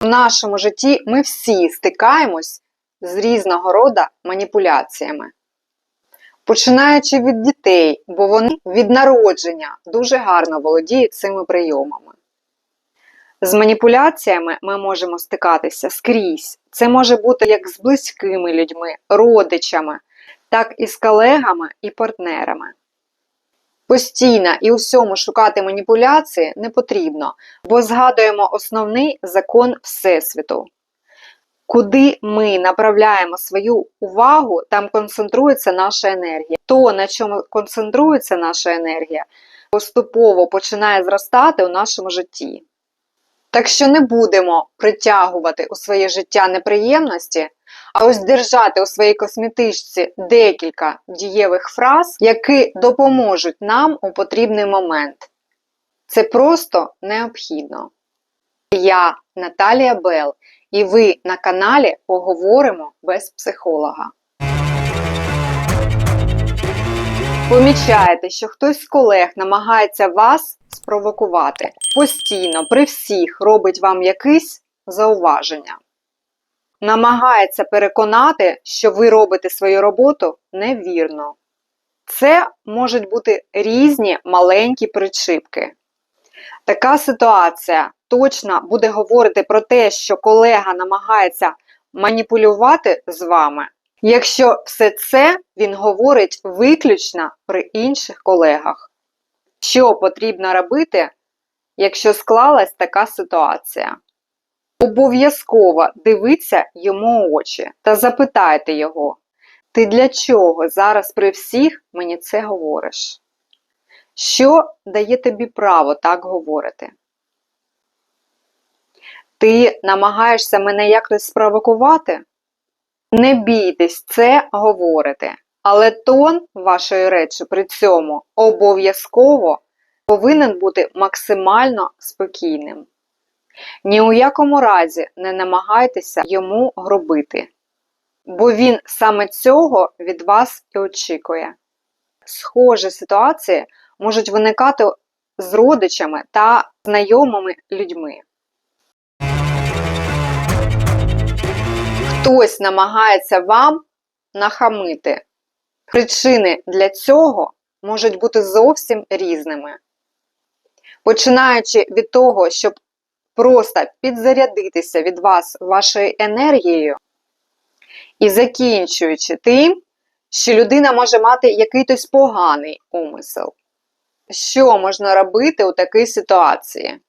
В нашому житті ми всі стикаємось з різного роду маніпуляціями. Починаючи від дітей, бо вони від народження дуже гарно володіють цими прийомами. З маніпуляціями ми можемо стикатися скрізь. Це може бути як з близькими людьми, родичами, так і з колегами і партнерами. Постійно і усьому шукати маніпуляції не потрібно, бо згадуємо основний закон Всесвіту. Куди ми направляємо свою увагу, там концентрується наша енергія. То, на чому концентрується наша енергія, поступово починає зростати у нашому житті. Так що не будемо притягувати у своє життя неприємності, а ось держати у своїй косметичці декілька дієвих фраз, які допоможуть нам у потрібний момент. Це просто необхідно. Я Наталія Бел, і ви на каналі Поговоримо без психолога. Помічаєте, що хтось з колег намагається вас спровокувати. Постійно при всіх робить вам якісь зауваження. Намагається переконати, що ви робите свою роботу невірно. Це можуть бути різні маленькі причипки. Така ситуація точно буде говорити про те, що колега намагається маніпулювати з вами, якщо все це він говорить виключно при інших колегах. Що потрібно робити, якщо склалась така ситуація? Обов'язково дивіться йому у очі та запитайте його, ти для чого зараз при всіх мені це говориш? Що дає тобі право так говорити? Ти намагаєшся мене якось спровокувати? Не бійтесь це говорити, але тон вашої речі при цьому обов'язково повинен бути максимально спокійним. Ні у якому разі не намагайтеся йому гробити, бо він саме цього від вас і очікує. Схожі ситуації можуть виникати з родичами та знайомими людьми. Хтось намагається вам нахамити. Причини для цього можуть бути зовсім різними. Починаючи від того, щоб просто підзарядитися від вас вашою енергією, і закінчуючи тим, що людина може мати якийсь поганий умисел. Що можна робити у такій ситуації?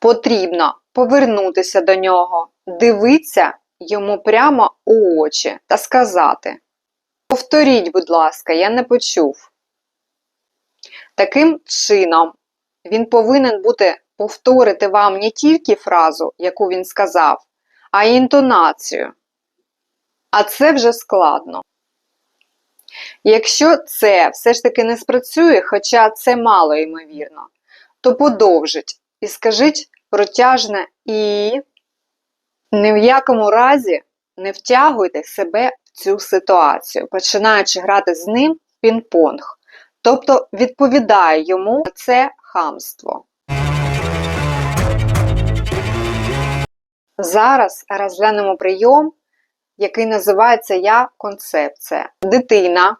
Потрібно повернутися до нього, дивитися йому прямо у очі та сказати: Повторіть, будь ласка, я не почув. Таким чином, він повинен бути повторити вам не тільки фразу, яку він сказав, а й інтонацію. А це вже складно. Якщо це все ж таки не спрацює, хоча це мало ймовірно, то подовжить і скажіть протяжне і ні в якому разі не втягуйте себе цю ситуацію, починаючи грати з ним в пінг-понг. Тобто відповідає йому на це хамство. Зараз розглянемо прийом, який називається Я концепція. Дитина,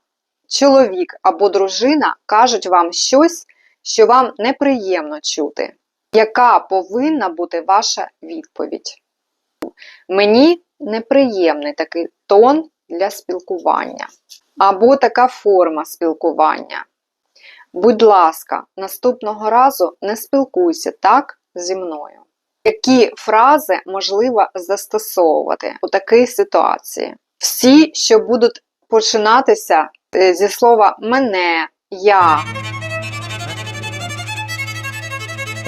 чоловік або дружина кажуть вам щось, що вам неприємно чути. Яка повинна бути ваша відповідь? Мені неприємний такий тон для спілкування або така форма спілкування. Будь ласка, наступного разу не спілкуйся так зі мною. Які фрази можливо застосовувати у такій ситуації? Всі, що будуть починатися е, зі слова мене, я.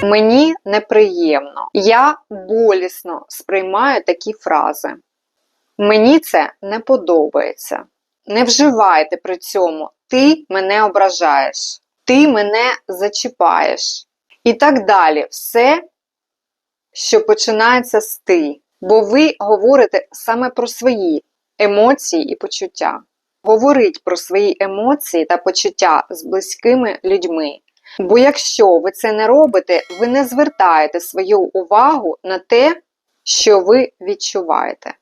Мені неприємно. Я болісно сприймаю такі фрази. Мені це не подобається. Не вживайте при цьому ти мене ображаєш, ти мене зачіпаєш. І так далі. Все, що починається з ти. Бо ви говорите саме про свої емоції і почуття. Говоріть про свої емоції та почуття з близькими людьми. Бо якщо ви це не робите, ви не звертаєте свою увагу на те, що ви відчуваєте.